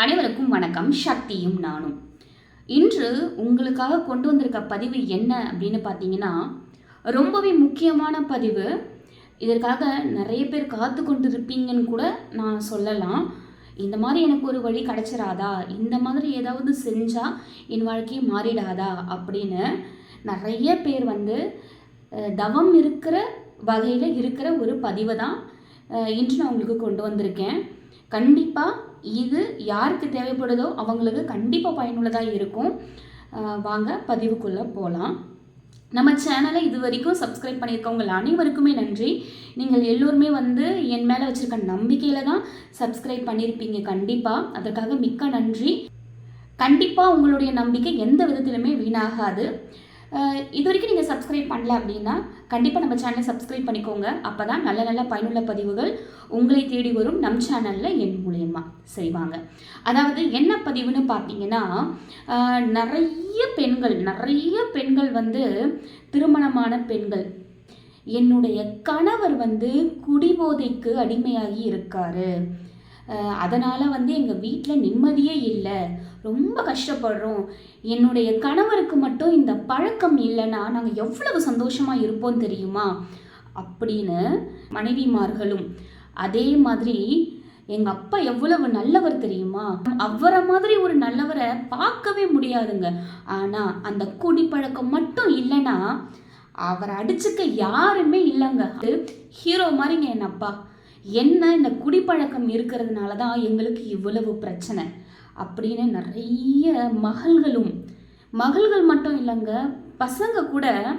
அனைவருக்கும் வணக்கம். சக்தியும் நானும். இன்று உங்களுக்காக கொண்டு வந்திருக்க பதிவு என்ன அப்படின்னு பார்த்தீங்கன்னா ரொம்பவே முக்கியமான பதிவு. இதற்காக நிறைய பேர் காத்து கொண்டு இருப்பீங்கன்னு கூட நான் சொல்லலாம். இந்த மாதிரி எனக்கு ஒரு வழி கிடச்சிடாதா இந்த மாதிரி ஏதாவது செஞ்சால் என் வாழ்க்கையை மாறிடாதா? அப்படின்னு நிறைய பேர் வந்து தவம் இருக்கிற வகையில் இருக்கிற ஒரு பதிவை தான் இன்று நான் உங்களுக்கு கொண்டு வந்திருக்கேன். கண்டிப்பாக இது யாருக்கு தேவைப்படுதோ அவங்களுக்கு கண்டிப்பாக பயனுள்ளதாக இருக்கும். வாங்க பதிவுக்குள்ளே போகலாம் நம்ம சேனலை இது வரைக்கும் சப்ஸ்கிரைப் பண்ணியிருக்கவங்க அனைவருக்குமே நன்றி. நீங்கள் எல்லோருமே வந்து என் மேலே வச்சுருக்க நம்பிக்கையில் தான் சப்ஸ்கிரைப் பண்ணியிருப்பீங்க. கண்டிப்பாக அதற்காக மிக்க நன்றி. கண்டிப்பாக உங்களுடைய நம்பிக்கை எந்த விதத்திலுமே வீணாகாது. இது வரைக்கும் நீங்கள் சப்ஸ்கிரைப் பண்ணல அப்படின்னா கண்டிப்பாக நம்ம சேனலை சப்ஸ்கிரைப் பண்ணிக்கோங்க. அப்போ தான் நல்ல நல்ல பயனுள்ள பதிவுகள் உங்களை தேடி வரும் நம் சேனலில் என் மூலயமா. செய்வாங்க அதாவது என்ன பதிவுன்னு பார்த்தீங்கன்னா நிறைய பெண்கள் நிறைய பெண்கள் வந்து திருமணமான பெண்கள். என்னுடைய கணவர் வந்து குடிபோதைக்கு அடிமையாகி இருக்காரு. அதனால் வந்து எங்கள் வீட்டில் நிம்மதியே இல்லை. ரொம்ப கஷ்டப்படுறோம். என்னுடைய கணவருக்கு மட்டும் இந்த பழக்கம் இல்லைன்னா நாங்கள் எவ்வளவு சந்தோஷமாக இருப்போம் தெரியுமா? அப்படின்னு மனைவிமார்களும் அதே மாதிரி எங்கள் அப்பா எவ்வளவு நல்லவர் தெரியுமா? அவரை மாதிரி ஒரு நல்லவரை பார்க்கவே முடியாதுங்க. ஆனால் அந்த குடிப்பழக்கம் மட்டும் இல்லைன்னா அவரை அடிச்சுக்க யாருமே இல்லைங்க. ஹீரோ மாதிரிங்க என் அப்பா. என்ன இந்த குடிப்பழக்கம் இருக்கிறதுனால தான் எங்களுக்கு இவ்வளவு பிரச்சனை அப்படின்னு நிறைய மகள்களும் மகள்கள் மட்டும் இல்லைங்க பசங்க கூட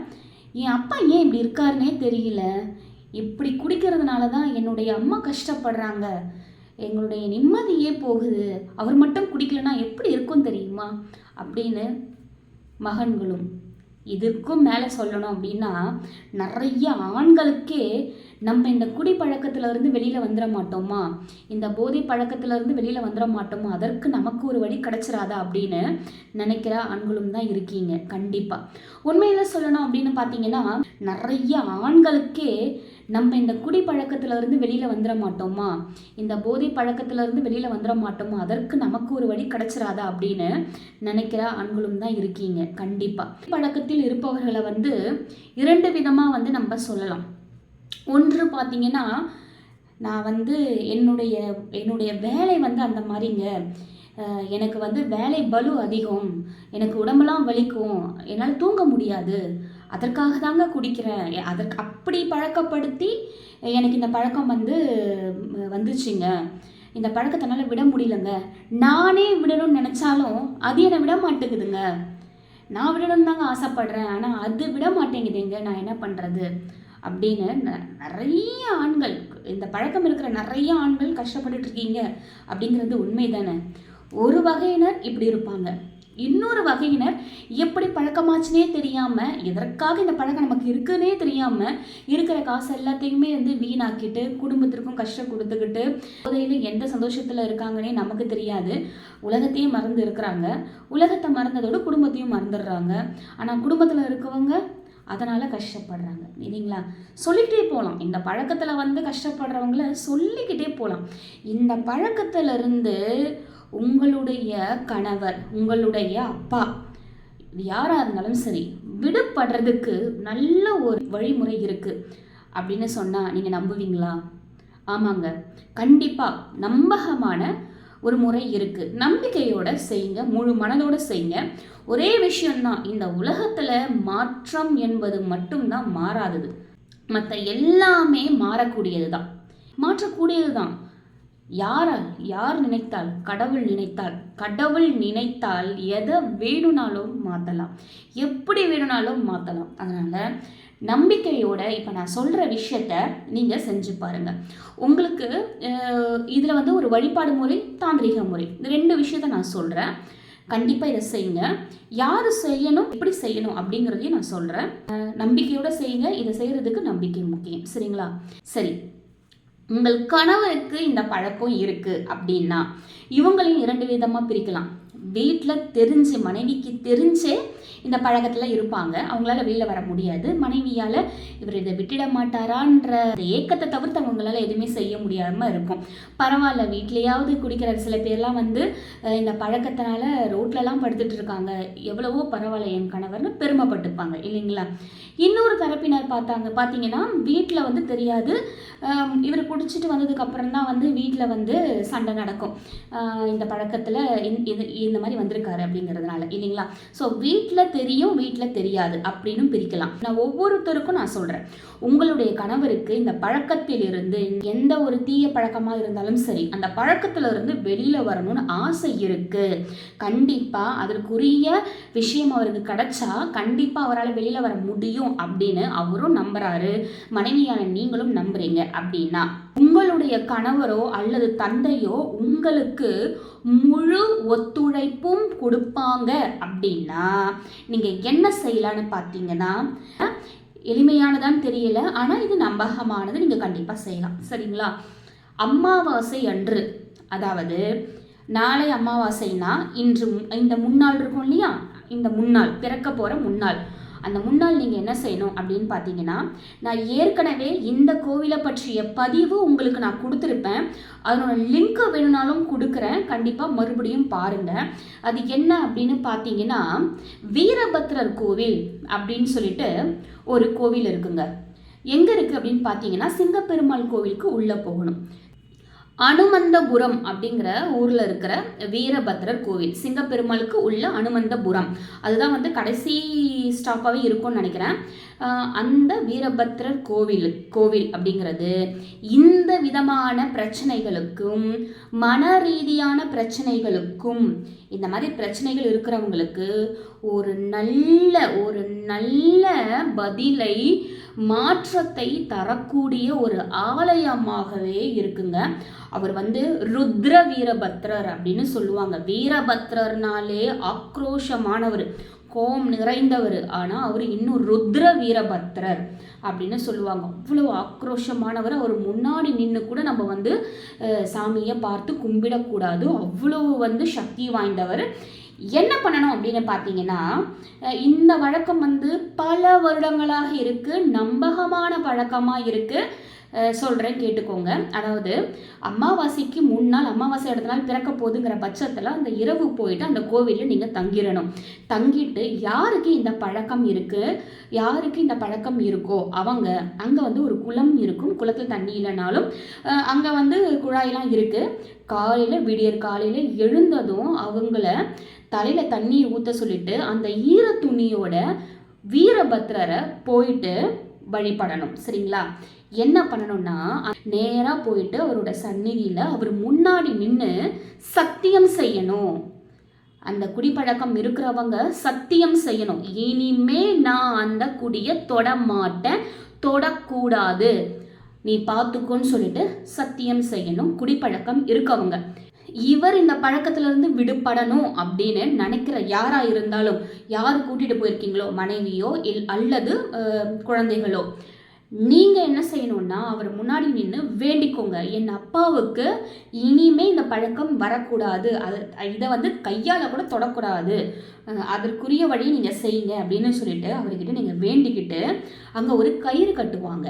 என் அப்பா ஏன் இப்படி இருக்காருன்னே தெரியல. இப்படி குடிக்கிறதுனால தான் என்னுடைய அம்மா கஷ்டப்படுறாங்க. எங்களுடைய நிம்மதியே போகுது. அவர் மட்டும் குடிக்கலனா எப்படி இருக்கும் தெரியுமா? அப்படின்னு மகன்களும் இதற்கும் மேலே சொல்லணும் அப்படின்னா நிறைய ஆண்களுக்கே நம்ம இந்த குடி பழக்கத்திலிருந்து வெளியில் வந்துட மாட்டோமா? இந்த போதை பழக்கத்திலிருந்து வெளியில் வந்துட மாட்டோமா? அதற்கு நமக்கு ஒரு வழி கிடைச்சிராதா அப்படின்னு நினைக்கிற ஆண்களும் தான் இருக்கீங்க. கண்டிப்பாக உண்மையில் சொல்லணும் அப்படின்னு பார்த்தீங்கன்னா நிறைய ஆண்களுக்கே நம்ம இந்த குடி பழக்கத்திலிருந்து வெளியில் வந்துட மாட்டோமா? இந்த போதை பழக்கத்திலிருந்து வெளியில் வந்துட மாட்டோமா? அதற்கு நமக்கு ஒரு வழி கிடைச்சிராதா அப்படின்னு நினைக்கிற ஆண்களும் தான் இருக்கீங்க. கண்டிப்பாக பழக்கத்தில் இருப்பவர்களை வந்து இரண்டு விதமாக வந்து நம்ம சொல்லலாம். ஒன்று பார்த்தீங்கன்னா நான் வந்து என்னுடைய என்னுடைய வேலை வந்து அந்த மாதிரிங்க. எனக்கு வந்து வேலை பலு அதிகம். எனக்கு உடம்பெல்லாம் வலிக்கும். என்னால் தூங்க முடியாது. அதற்காக தாங்க குடிக்கிறேன். அதற்கு அப்படி பழக்கப்படுத்தி எனக்கு இந்த பழக்கம் வந்து வந்துச்சுங்க. இந்த பழக்கத்தினால விட முடியலங்க. நானே விடணும்னு நினச்சாலும் அது என்னை விட மாட்டேங்குதுங்க. நான் விடணும்னு தாங்க ஆசைப்படுறேன். ஆனால் அது விட மாட்டேங்குதுங்க. நான் என்ன பண்ணுறது அப்படின்னு ந- நிறைய ஆண்கள் இந்த பழக்கம் இருக்கிற நிறைய ஆண்கள் கஷ்டப்பட்டுட்டு இருக்கீங்க அப்படிங்கிறது உண்மை தானே ஒரு வகையினர் இப்படி இருப்பாங்க. இன்னொரு வகையினர் எப்படி பழக்கமாச்சுனே தெரியாமல் எதற்காக இந்த பழக்கம் நமக்கு இருக்குன்னே தெரியாமல் இருக்கிற காசு எல்லாத்தையுமே வந்து வீணாக்கிட்டு குடும்பத்திற்கும் கஷ்டம் கொடுத்துக்கிட்டு போதையில் எந்த சந்தோஷத்தில் இருக்காங்கன்னே நமக்கு தெரியாது. உலகத்தையும் மறந்து இருக்கிறாங்க. உலகத்தை மறந்ததோடு குடும்பத்தையும் மறந்துடுறாங்க. ஆனால் குடும்பத்தில் இருக்கவங்க அதனால் கஷ்டப்படுறாங்க. இல்லைங்களா? சொல்லிக்கிட்டே போகலாம் இந்த பழக்கத்தில் வந்து கஷ்டப்படுறவங்கள சொல்லிக்கிட்டே போகலாம் இந்த பழக்கத்திலிருந்து உங்களுடைய கணவர் உங்களுடைய அப்பா யாராக இருந்தாலும் சரி விடுபடுறதுக்கு நல்ல ஒரு வழிமுறை இருக்குது அப்படின்னு சொன்னால் நீங்கள் நம்புவீங்களா? ஆமாங்க. கண்டிப்பாக நம்பகமான ஒரு முறை இருக்குது நம்பிக்கையோட செய்யுங்க முழு மனதோட செய்யுங்க ஒரே விஷயம்தான் இந்த உலகத்தில் மாற்றம் என்பது மட்டும்தான் மாறாதது. மற்ற எல்லாமே மாறக்கூடியது தான் மாற்றக்கூடியது தான் யாரால் யார் நினைத்தால் கடவுள் நினைத்தால் கடவுள் நினைத்தால் எதை வேணும்னாலும் மாற்றலாம் எப்படி வேணும்னாலும் மாற்றலாம் அதனால் நம்பிக்கையோட இப்போ நான் சொல்கிற விஷயத்த நீங்கள் செஞ்சு பாருங்கள் உங்களுக்கு இதில் வந்து ஒரு வழிபாடு முறை தாந்திரிக முறை. இந்த ரெண்டு விஷயத்த நான் சொல்கிறேன் கண்டிப்பாக இதை செய்யுங்க. யார் செய்யணும் எப்படி செய்யணும் அப்படிங்கிறதையும் நான் சொல்கிறேன் நம்பிக்கையோட செய்யுங்க. இதை செய்கிறதுக்கு நம்பிக்கை முக்கியம். சரிங்களா? சரி. உங்கள் கணவருக்கு இந்த பழக்கம் இருக்குது அப்படின்னா இவங்களையும் இரண்டு விதமாக பிரிக்கலாம். வீட்டில் தெரிஞ்சு மனைவிக்கு தெரிஞ்சே இந்த பழக்கத்தில் இருப்பாங்க. அவங்களால வெளியில் வர முடியாது. மனைவியால் இவர் இதை விட்டுட மாட்டாரான்ற ஏக்கத்தை தவிர்த்து அவங்களால எதுவுமே செய்ய முடியாமல் இருக்கும். பரவாயில்ல வீட்லேயாவது குடிக்கிற சில பேர்லாம் வந்து இந்த பழக்கத்தினால ரோட்லலாம் படுத்துட்டு இருக்காங்க. எவ்வளவோ பரவாயில்ல என் கணவர்னு பெருமைப்பட்டுப்பாங்க இல்லைங்களா? இன்னொரு தரப்பினர் பார்த்தாங்க பார்த்தீங்கன்னா வீட்டில் வந்து தெரியாது. இவர் குடிச்சிட்டு வந்ததுக்கு அப்புறம் தான் வந்து வீட்டில் வந்து சண்டை நடக்கும். இந்த பழக்கத்தில் இந்த மாதிரி வந்திருக்காரு அப்படிங்கிறதுனால இல்லைங்களா? ஸோ வீட்டில் தெரியும் வீட்டில் தெரியாது அப்படின்னு பிரிக்கலாம். நான் ஒவ்வொருத்தருக்கும் நான் சொல்கிறேன் உங்களுடைய கணவருக்கு இந்த பழக்கத்திலிருந்து எந்த ஒரு தீய பழக்கமாக இருந்தாலும் சரி அந்த பழக்கத்திலிருந்து வெளியில் வரணும்னு ஆசை இருக்குது கண்டிப்பாக அதற்குரிய விஷயம் அவருக்கு கிடைச்சா கண்டிப்பாக அவரால் வெளியில் வர முடியும் அப்படின்னு அவரும் நம்புகிறாரு மனைவியான நீங்களும் நம்புகிறீங்க அப்படின்னா. உங்களுடைய கணவரோ அல்லது தந்தையோ உங்களுக்கு முழு ஒத்துழைப்பும் கொடுப்பாங்க அப்படின்னா நீங்கள் என்ன செய்யலான்னு பார்த்தீங்கன்னா எளிமையானதான்னு தெரியல ஆனால் இது நம்பகமானது நீங்கள் கண்டிப்பாக செய்யலாம். சரிங்களா? அமாவாசை அன்று அதாவது நாளை அமாவாசைனா இன்று இந்த முன்னாள் இருக்கும் இல்லையா? இந்த முன்னாள் பிறக்க போகிற முன்னாள் அந்த முன்னால் நீங்கள் என்ன செய்யணும் அப்படின்னு பார்த்தீங்கன்னா நான் ஏற்கனவே இந்த கோவிலை பற்றிய பதிவு உங்களுக்கு நான் கொடுத்துருப்பேன். அதனோட லிங்க்கு வேணும்னாலும் கொடுக்குறேன். கண்டிப்பாக மறுபடியும் பாருங்கள் அது என்ன அப்படின்னு பார்த்தீங்கன்னா வீரபத்ரர் கோவில் அப்படின்னு சொல்லிட்டு ஒரு கோவில் இருக்குங்க. எங்கே இருக்குது அப்படின்னு பார்த்தீங்கன்னா சிங்கப்பெருமாள் கோவிலுக்கு உள்ளே போகணும். அனுமந்தபுரம் அப்படிங்கிற ஊரில் இருக்கிற வீரபத்ரர் கோவில் சிங்கப்பெருமாளுக்கு உள்ள அனுமந்தபுரம். அதுதான் வந்து கடைசி ஸ்டாப்பாகவே இருக்கும்னு நினைக்கிறேன். அந்த வீரபத்ரர் கோவில் கோவில் அப்படிங்கிறது இந்த விதமான பிரச்சனைகளுக்கும் மன ரீதியான பிரச்சனைகளுக்கும் இந்த மாதிரி பிரச்சனைகள் இருக்கிறவங்களுக்கு ஒரு நல்ல ஒரு நல்ல பதிலை மாற்றத்தை தரக்கூடிய ஒரு ஆலயமாகவே இருக்குங்க. அவர் வந்து ருத்ர வீரபத்ரர் அப்படின்னு சொல்லுவாங்க. வீரபத்ரர்னாலே ஆக்ரோஷமானவர். கோபம் நிறைந்தவர். ஆனால் அவர் இன்னும் ருத்ர வீரபத்ரர் அப்படின்னு சொல்லுவாங்க. அவ்வளோ ஆக்ரோஷமானவர் அவர் முன்னாடி நின்று கூட நம்ம வந்து சாமியை பார்த்து கும்பிடக்கூடாது. அவ்வளோ வந்து சக்தி வாய்ந்தவர். என்ன பண்ணணும் அப்படின்னு பார்த்தீங்கன்னா இந்த வழக்கம் வந்து பல வருடங்களாக இருக்குது நம்பகமான பழக்கமாக இருக்குது சொல்கிறேன் கேட்டுக்கோங்க. அதாவது அமாவாசைக்கு முன்னாள் அமாவாசை அடுத்த நாள் பிறக்க போகுதுங்கிற பட்சத்தில் அந்த இரவு போயிட்டு அந்த கோவிலில் நீங்கள் தங்கிடணும். தங்கிட்டு யாருக்கு இந்த பழக்கம் இருக்குது யாருக்கு இந்த பழக்கம் இருக்கோ அவங்க அங்கே வந்து ஒரு குளம் இருக்கும். குளத்தில் தண்ணி இல்லைனாலும் அங்கே வந்து குழாயெல்லாம் இருக்குது காலையில் விடியற் காலையில் எழுந்ததும் அவங்கள தலையில் தண்ணி ஊற்ற சொல்லிட்டு அந்த ஈர துணியோட வீரபத்ரரை போயிட்டு வழிபடணும். சரிங்களா? என்ன பண்ணணும்னா நேராக போயிட்டு அவரோட சந்நிதியில் அவர் முன்னாடி நின்று சத்தியம் செய்யணும். அந்த குடிப்பழக்கம் இருக்கிறவங்க சத்தியம் செய்யணும். இனிமே நான் அந்த குடியை தொட மாட்டேன் தொடக்கூடாது. நீ பார்த்துக்கோன்னு சொல்லிட்டு சத்தியம் செய்யணும். குடிப்பழக்கம் இருக்கவங்க. இவர் இந்த பழக்கத்திலிருந்து விடுபடணும் அப்படின்னு நினைக்கிற யாரா இருந்தாலும் யார் கூட்டிட்டு போயிருக்கீங்களோ மனைவியோ இல் அல்லது குழந்தைகளோ நீங்கள் என்ன செய்யணும்னா அவர் முன்னாடி நின்று வேண்டிக்கோங்க. என் அப்பாவுக்கு இனிமே இந்த பழக்கம் வரக்கூடாது. அது இதை வந்து கையால் கூட தொடக்கூடாது. அதற்குரிய வழியை நீங்கள் செய்யுங்க அப்படின்னு சொல்லிட்டு அவர்கிட்ட நீங்கள் வேண்டிக்கிட்டு அங்கே ஒரு கயிறு கட்டுவாங்க.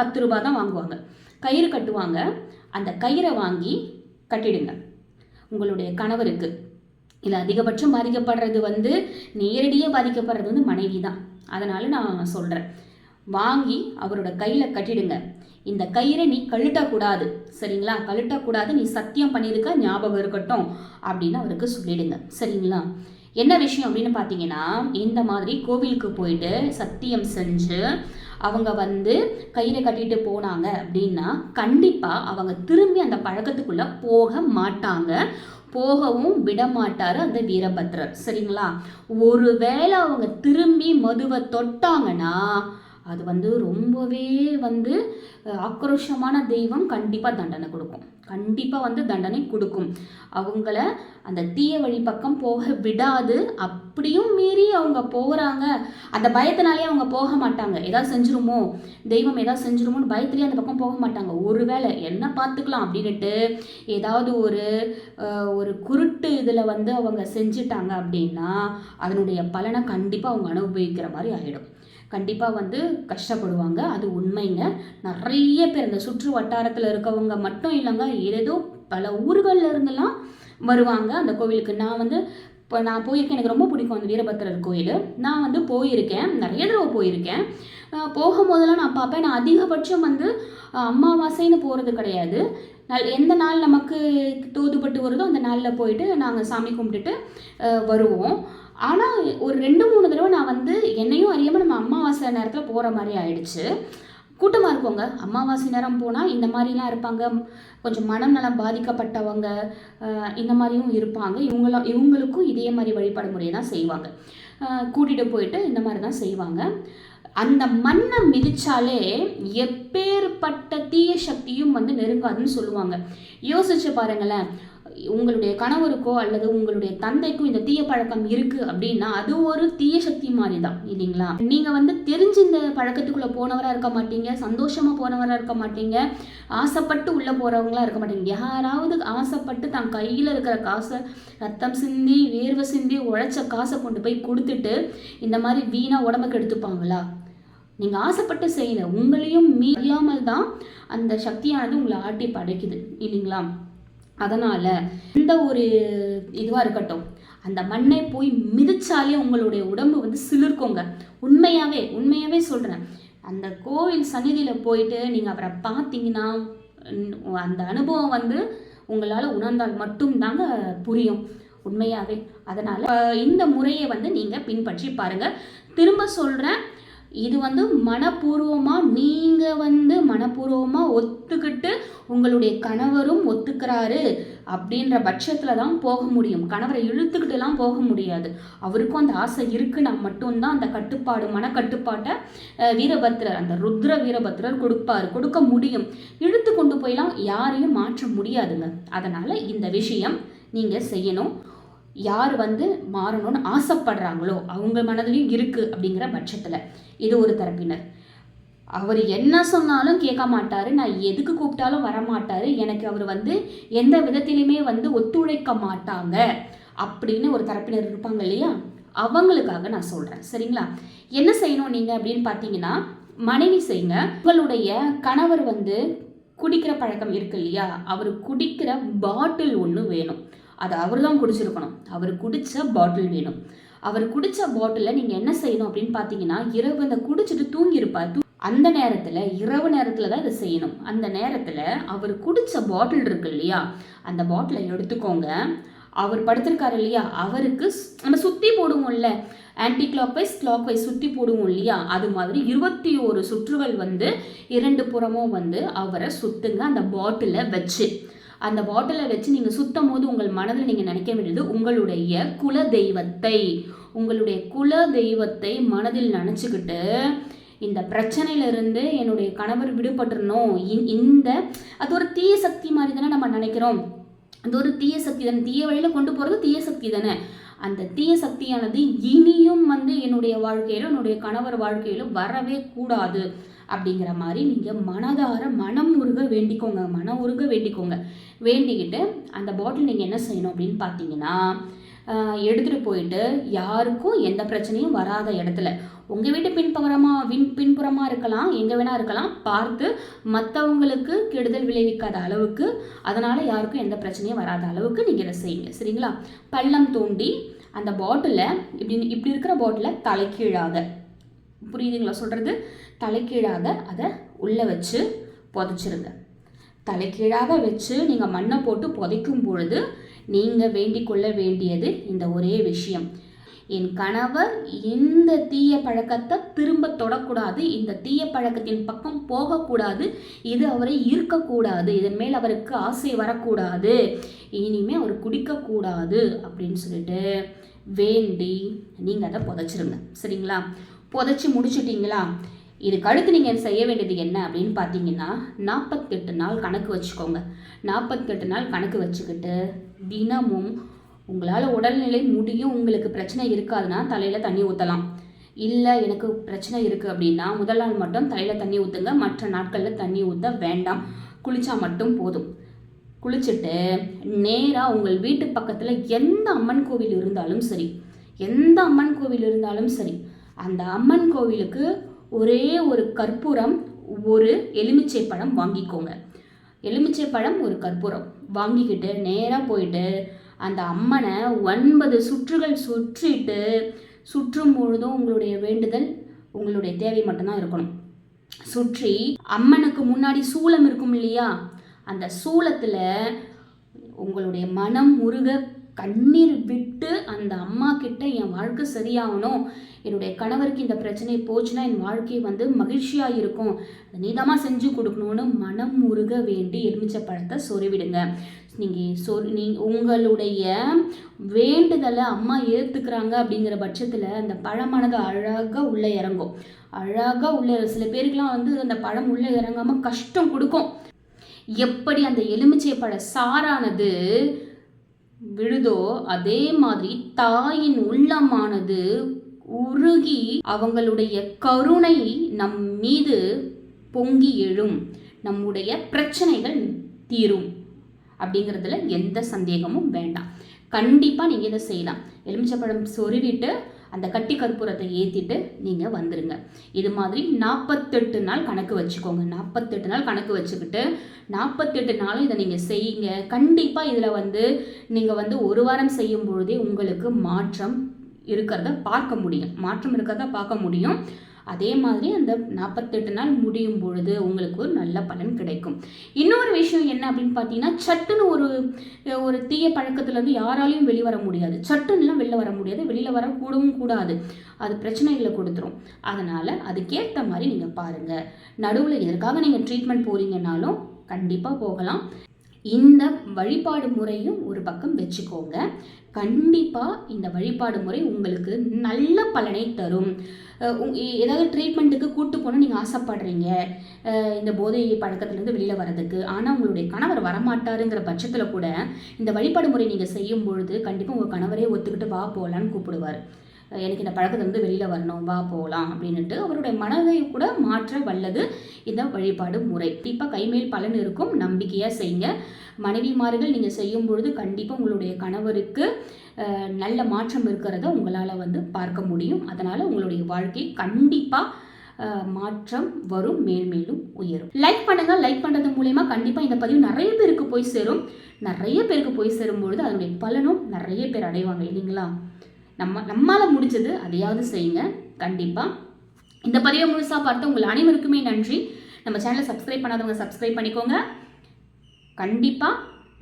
பத்து ரூபா தான் வாங்குவாங்க. கயிறு கட்டுவாங்க. அந்த கயிறை வாங்கி கட்டிடுங்க. உங்களுடைய கணவருக்கு. இல்லை அதிகபட்சம் பாதிக்கப்படுறது வந்து நேரடியாக பாதிக்கப்படுறது வந்து மனைவி தான் அதனால் நான் சொல்கிறேன் வாங்கி அவரோட கையில் கட்டிடுங்க. இந்த கயிறை நீ கழட்டக்கூடாது. சரிங்களா? கழட்டக்கூடாது. நீ சத்தியம் பண்ணியிருக்க ஞாபகம் இருக்கட்டும் அப்படின்னு அவருக்கு சொல்லிடுங்க. சரிங்களா? என்ன விஷயம் அப்படின்னு பார்த்தீங்கன்னா இந்த மாதிரி கோவிலுக்கு போயிட்டு சத்தியம் செஞ்சு அவங்க வந்து கயிறை கட்டிட்டு போனாங்க அப்படின்னா கண்டிப்பாக அவங்க திரும்பி அந்த பழக்கத்துக்குள்ளே போக மாட்டாங்க. போகவும் விடமாட்டார் அந்த வீரபத்ரர். சரிங்களா? ஒருவேளை அவங்க திரும்பி மதுவை தொட்டாங்கன்னா அது வந்து ரொம்பவே வந்து ஆக்ரோஷமான தெய்வம் கண்டிப்பாக தண்டனை கொடுக்கும். கண்டிப்பாக வந்து தண்டனை கொடுக்கும். அவங்கள அந்த தீய வழி பக்கம் போக விடாது. அப்படியும் மீறி அவங்க போகிறாங்க அந்த பயத்தினாலே அவங்க போக மாட்டாங்க. ஏதாவது செஞ்சிருமோ? தெய்வம் ஏதாவது செஞ்சிருமோன்னு பயத்திலே அந்த பக்கம் போக மாட்டாங்க. ஒருவேளை என்ன பார்த்துக்கலாம் அப்படின்னுட்டு ஏதாவது ஒரு ஒரு குருட்டு இதில் வந்து அவங்க செஞ்சிட்டாங்க அப்படின்னா அதனுடைய பலனை கண்டிப்பாக அவங்க அனுபவிக்கிற மாதிரி ஆகிடும் கண்டிப்பாக வந்து கஷ்டப்படுவாங்க. அது உண்மைங்க. நிறைய பேர் இந்த சுற்று வட்டாரத்தில் இருக்கவங்க மட்டும் இல்லைங்க ஏதேதோ பல ஊர்களில் இருந்தெல்லாம் வருவாங்க. அந்த கோவிலுக்கு நான் வந்து இப்போ நான் போயிருக்கேன். எனக்கு ரொம்ப பிடிக்கும் அந்த வீரபத்திரர் கோயில். நான் வந்து போயிருக்கேன். நிறைய தடவை போயிருக்கேன். போகும்போதெல்லாம் நான் பார்ப்பேன். நான் அதிகபட்சம் வந்து அமாவாசைன்னு போகிறது கிடையாது. நாள் எந்த நாள் நமக்கு தோதுபட்டு வருதோ அந்த நாளில் போயிட்டு நாங்கள் சாமி கும்பிட்டுட்டு வருவோம். ஆனால் ஒரு ரெண்டு மூணு தடவை நான் வந்து என்னையும் அறியாமல் நம்ம அம்மாவாசை நேரத்தில் போகிற மாதிரி ஆயிடுச்சு. கூட்டமாக இருக்குங்க. அமாவாசை நேரம் போனால் இந்த மாதிரிலாம் இருப்பாங்க. கொஞ்சம் மனநலம் பாதிக்கப்பட்டவங்க இந்த மாதிரியும் இருப்பாங்க. இவங்களும் இவங்களுக்கும் இதே மாதிரி வழிபாடு முறையை தான் செய்வாங்க. கூட்டிகிட்டு போயிட்டு இந்த மாதிரி தான் செய்வாங்க. அந்த மண்ணை மிதிச்சாலே எப்பேற்பட்ட தீய சக்தியும் வந்து நெருங்காதுன்னு சொல்லுவாங்க. யோசிச்சு பாருங்களேன். உங்களுடைய கணவருக்கோ அல்லது உங்களுடைய தந்தைக்கும் இந்த தீய பழக்கம் இருக்கு அப்படின்னா அது ஒரு தீய சக்தி மாதிரி தான் இல்லைங்களா? நீங்க வந்து தெரிஞ்சு இந்த பழக்கத்துக்குள்ள போனவரா இருக்க மாட்டீங்க சந்தோஷமா போனவரா இருக்க மாட்டீங்க ஆசைப்பட்டு உள்ள போறவங்களா இருக்க மாட்டீங்க. யாராவது ஆசைப்பட்டு தன் கையில இருக்கிற காசை ரத்தம் சிந்தி வேர்வை சிந்தி உழைச்ச காசை கொண்டு போய் கொடுத்துட்டு இந்த மாதிரி வீணா உடம்புக்கு எடுத்துப்பாங்களா? நீங்க ஆசைப்பட்டு செய்யல. உங்களையும் மீறியாமல் தான் அந்த சக்தியானது உங்களை ஆட்டி படைக்குது இல்லைங்களா? அதனால் எந்த ஒரு இதுவாக இருக்கட்டும் அந்த மண்ணை போய் மிதிச்சாலே உங்களுடைய உடம்பு வந்து சிலிர்க்குங்க. உண்மையாகவே உண்மையாகவே சொல்கிறேன் அந்த கோவில் சந்நிதியில் போயிட்டு நீங்கள் அவரை பார்த்தீங்கன்னா அந்த அனுபவம் வந்து உங்களால் உணர்ந்தால் மட்டும்தாங்க புரியும். உண்மையாகவே அதனால் இந்த முறையை வந்து நீங்கள் பின்பற்றி பாருங்கள் திரும்ப சொல்கிறேன் இது வந்து மனப்பூர்வமாக நீங்கள் வந்து மனப்பூர்வமாக ஒத்துக்கிட்டு உங்களுடைய கணவரும் ஒத்துக்கிறாரு அப்படின்ற பட்சத்தில் தான் போக முடியும். கணவரை இழுத்துக்கிட்டுலாம் போக முடியாது. அவருக்கும் அந்த ஆசை இருக்குன்னா மட்டும்தான் அந்த கட்டுப்பாடு மனக்கட்டுப்பாட்டை வீரபத்ரர் அந்த ருத்ர வீரபத்ரர் கொடுப்பாரு. கொடுக்க முடியும். இழுத்து கொண்டு போயெல்லாம் யாரையும் மாற்ற முடியாதுங்க. அதனால் இந்த விஷயம் நீங்கள் செய்யணும். யார் வந்து மாறணும்னு ஆசைப்படுறாங்களோ அவங்க மனதிலையும் இருக்குது அப்படிங்கிற பட்சத்தில் இது ஒரு தரப்பினர். அவர் என்ன சொன்னாலும் கேட்க மாட்டார். நான் எதுக்கு கூப்பிட்டாலும் வரமாட்டார். எனக்கு அவர் வந்து எந்த விதத்திலையுமே வந்து ஒத்துழைக்க மாட்டாங்க அப்படின்னு ஒரு தரப்பினர் இருப்பாங்க இல்லையா? அவங்களுக்காக நான் சொல்கிறேன் சரிங்களா? என்ன செய்யணும் நீங்கள் அப்படின்னு பார்த்தீங்கன்னா மனைவி செய்யுங்க. உங்களுடைய கணவர் வந்து குடிக்கிற பழக்கம் இருக்கு இல்லையா? அவர் குடிக்கிற பாட்டில் ஒன்று வேணும். அது அவர் தான் குடிச்சிருக்கணும். அவர் குடித்த பாட்டில் வேணும். அவர் குடித்த பாட்டிலில் நீங்கள் என்ன செய்யணும் அப்படின்னு பார்த்தீங்கன்னா இரவு அந்த குடிச்சிட்டு தூங்கியிருப்பார். தூ- அந்த நேரத்தில் இரவு நேரத்தில் தான் இதை செய்யணும். அந்த நேரத்தில் அவர் குடித்த பாட்டில் இருக்கு இல்லையா? அந்த பாட்டிலை எடுத்துக்கோங்க. அவர் படுத்திருக்காரு இல்லையா? அவருக்கு நம்ம சுற்றி போடுவோம்ல. Anticlockwise clockwise சுற்றி போடுவோம் இல்லையா? அது மாதிரி இருபத்தி ஒரு சுற்றுகள் வந்து இரண்டு புறமும் வந்து அவரை சுற்றுங்க அந்த பாட்டிலை வச்சு. அந்த பாட்டிலை வச்சு நீங்கள் சுத்தம் போது உங்கள் மனதில் நீங்கள் நினைக்க வேண்டியது உங்களுடைய குல தெய்வத்தை உங்களுடைய குல தெய்வத்தை மனதில் நினச்சிக்கிட்டு இந்த பிரச்சனையிலிருந்து என்னுடைய கணவர் விடுபட்டுறணும். இந்த அது ஒரு தீய சக்தி மாதிரி தானே நம்ம நினைக்கிறோம். அது ஒரு தீய சக்தி தானே. தீய வழியில் கொண்டு போகிறது தீய சக்தி தானே. அந்த தீய சக்தியானது இனியும் வந்து என்னுடைய வாழ்க்கையிலும் என்னுடைய கணவர் வாழ்க்கையிலும் வரவே கூடாது. அப்படிங்கிற மாதிரி நீங்கள் மனதார மனம் ஒரு வேண்டிக்கோங்க. மன உருக வேண்டிக்கோங்க. வேண்டிக்கிட்டு அந்த பாட்டில் நீங்கள் என்ன செய்யணும் அப்படின்னு பார்த்தீங்கன்னா எடுத்துகிட்டு போயிட்டு யாருக்கும் எந்த பிரச்சனையும் வராத இடத்துல உங்கள் வீட்டு பின்புறமாக வின் பின்புறமாக இருக்கலாம் எங்கே வேணால் இருக்கலாம் பார்த்து மற்றவங்களுக்கு கெடுதல் விளைவிக்காத அளவுக்கு அதனால் யாருக்கும் எந்த பிரச்சனையும் வராத அளவுக்கு நீங்கள் இதை செய்யுங்க. சரிங்களா? பள்ளம் தோண்டி அந்த பாட்டிலை இப்படி இப்படி இருக்கிற பாட்டிலை தலைக்கீழாக புரியுதுங்களா சொல்கிறது தலைக்கீழாக அதை உள்ளே வச்சு புதைச்சிருங்க. தலைக்கீழாக வச்சு நீங்கள் மண்ணை போட்டு புதைக்கும் பொழுது நீங்கள் வேண்டிக் கொள்ள வேண்டியது இந்த ஒரே விஷயம். என் கணவர் இந்த தீய பழக்கத்தை திரும்ப தொடக்கூடாது இந்த தீய பழக்கத்தின் பக்கம் போகக்கூடாது இது அவரை ஈர்க்கக்கூடாது இதன் மேல் அவருக்கு ஆசை வரக்கூடாது இனிமே அவர் குடிக்கக்கூடாது அப்படின்னு சொல்லிட்டு வேண்டி நீங்கள் அதை புதைச்சிருங்க. சரிங்களா? புதைச்சி முடிச்சிட்டிங்களா? இதுக்கு அடுத்து நீங்கள் செய்ய வேண்டியது என்ன அப்படின்னு பார்த்தீங்கன்னா நாற்பத்தெட்டு நாள் கணக்கு வச்சுக்கோங்க. நாற்பத்தெட்டு நாள் கணக்கு வச்சுக்கிட்டு தினமும் உங்களால் உடல்நிலை முடியும் உங்களுக்கு பிரச்சனை இருக்காதுன்னா தலையில் தண்ணி ஊற்றலாம் இல்லை எனக்கு பிரச்சனை இருக்குது அப்படின்னா முதல் நாள் மட்டும் தலையில் தண்ணி ஊற்றுங்க மற்ற நாட்களில் தண்ணி ஊற்ற வேண்டாம். குளிச்சா மட்டும் போதும். குளிச்சுட்டு நேராக உங்கள் வீட்டு பக்கத்தில் எந்த அம்மன் கோவில் இருந்தாலும் சரி எந்த அம்மன் கோவில் இருந்தாலும் சரி அந்த அம்மன் கோவிலுக்கு ஒரே ஒரு கற்பூரம் ஒரு எலுமிச்சை பழம் வாங்கிக்கோங்க. எலுமிச்சை பழம் ஒரு கற்பூரம். வாங்கிக்கிட்டு நேராக போயிட்டு அந்த அம்மனை ஒன்பது சுற்றுகள் சுற்றிட்டு சுற்றும் பொழுதும் உங்களுடைய வேண்டுதல் உங்களுடைய தேவை மட்டும்தான் இருக்கணும். சுற்றி அம்மனுக்கு முன்னாடி சூலம் இருக்கும் இல்லையா? அந்த சூலத்தில் உங்களுடைய மனம் முருக கண்ணீர் விட்டு அந்த அம்மா கிட்ட என் வாழ்க்கை சரியாகணும். என்னுடைய கணவருக்கு இந்த பிரச்சனை போச்சுன்னா என் வாழ்க்கை வந்து மகிழ்ச்சியாக இருக்கும். நீதமாக செஞ்சு கொடுக்கணும்னு மனம் முருக வேண்டி எலுமிச்சை பழத்தை சொருவிடுங்க. நீங்கள் சொ நீ உங்களுடைய வேண்டுதலை அம்மா ஏற்றுக்கிறாங்க அப்படிங்கிற பட்சத்தில் அந்த பழமானது அழகாக உள்ளே இறங்கும். அழகாக உள்ளே சில பேருக்குலாம் வந்து அந்த பழம் உள்ளே இறங்காமல் கஷ்டம் கொடுக்கும். எப்படி அந்த எலுமிச்சை பழ சாரானது விழுதோ? அதே மாதிரி தாயின் உள்ளமானது உருகி அவங்களுடைய கருணை நம் மீது பொங்கி எழும். நம்முடைய பிரச்சனைகள் தீரும். அப்படிங்கிறதுல எந்த சந்தேகமும் வேண்டாம். கண்டிப்பாக நீங்கள் இதை செய்யலாம். எலுமிச்சப்பழம் சொருவிட்டு அந்த கட்டி கற்பூரத்தை ஏற்றிட்டு நீங்கள் வந்துடுங்க இது மாதிரி நாற்பத்தெட்டு நாள் கணக்கு வச்சுக்கோங்க. நாற்பத்தெட்டு நாள் கணக்கு வச்சுக்கிட்டு நாற்பத்தெட்டு நாளும் இதை நீங்கள் செய்யுங்க. கண்டிப்பாக இதில் வந்து நீங்கள் வந்து ஒரு வாரம் செய்யும் பொழுதே உங்களுக்கு மாற்றம் இருக்கிறத பார்க்க முடியும். மாற்றம் இருக்கிறத பார்க்க முடியும். அதே மாதிரி அந்த நாற்பத்தெட்டு நாள் முடியும் பொழுது உங்களுக்கு ஒரு நல்ல பலன் கிடைக்கும். இன்னொரு விஷயம் என்ன அப்படின்னு பார்த்தீங்கன்னா சட்டுன்னு ஒரு ஒரு தீய பழக்கத்துலேருந்து யாராலையும் வெளிவர முடியாது. சட்டுன்னுலாம் வெளில வர முடியாது. வெளியில் வர கூடவும் கூடாது. அது பிரச்சனைகளை கொடுத்துரும். அதனால் அதுக்கேற்ற மாதிரி நீங்கள் பாருங்கள் நடுவில் எதற்காக நீங்கள் ட்ரீட்மெண்ட் போகிறீங்கன்னாலும் கண்டிப்பாக போகலாம். இந்த வழிபாடு முறையும் ஒரு பக்கம் வச்சுக்கோங்க. கண்டிப்பாக இந்த வழிபாடு முறை உங்களுக்கு நல்ல பலனை தரும். உங் ஏதாவது ட்ரீட்மெண்ட்டுக்கு கூட்டு போகணும் நீங்கள் ஆசைப்படுறீங்க. இந்த போதை பழக்கத்துலேருந்து வெளியில் வர்றதுக்கு ஆனால் உங்களுடைய கணவர் வரமாட்டாருங்கிற பட்சத்தில் கூட இந்த வழிபாடு முறை நீங்கள் செய்யும் பொழுது கண்டிப்பாக உங்கள் கணவரே ஒத்துக்கிட்டு வா போகலான்னு கூப்பிடுவார். எனக்கு இந்த பழக்கத்துலேருந்து வெளியில் வரணும் வா போகலாம் அப்படின்ட்டு அவருடைய மனதை கூட மாற்ற வல்லது இந்த வழிபாடு முறை. கண்டிப்பாக கைமேல் பலன் இருக்கும். நம்பிக்கையாக செய்யுங்க. மனைவிமார்கள் நீங்கள் செய்யும் பொழுது கண்டிப்பாக உங்களுடைய கணவருக்கு நல்ல மாற்றம் இருக்கிறத உங்களால் வந்து பார்க்க முடியும். அதனால் உங்களுடைய வாழ்க்கை கண்டிப்பாக மாற்றம் வரும். மேல்மேலும் உயரும். லைக் பண்ணுங்க. லைக் பண்ணுறது மூலயமா கண்டிப்பாக இந்த பதிவு நிறைய பேருக்கு போய் சேரும். நிறைய பேருக்கு போய் சேரும் பொழுது அதனுடைய பலனும் நிறைய பேர் அடைவாங்க இல்லைங்களா? நம்ம நம்மால் முடிஞ்சது அதையாவது செய்யுங்க. கண்டிப்பாக இந்த பதிவை முழுசாக பார்த்து உங்கள் அனைவருக்குமே நன்றி. நம்ம சேனலை சப்ஸ்கிரைப் பண்ணாதவங்க சப்ஸ்கிரைப் பண்ணிக்கோங்க. கண்டிப்பாக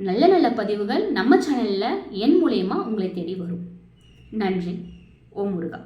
நல்ல நல்ல பதிவுகள் நம்ம சேனலில் என் மூலயமா உங்களை தேடி வரும். நன்றி. ஓம் முருகா.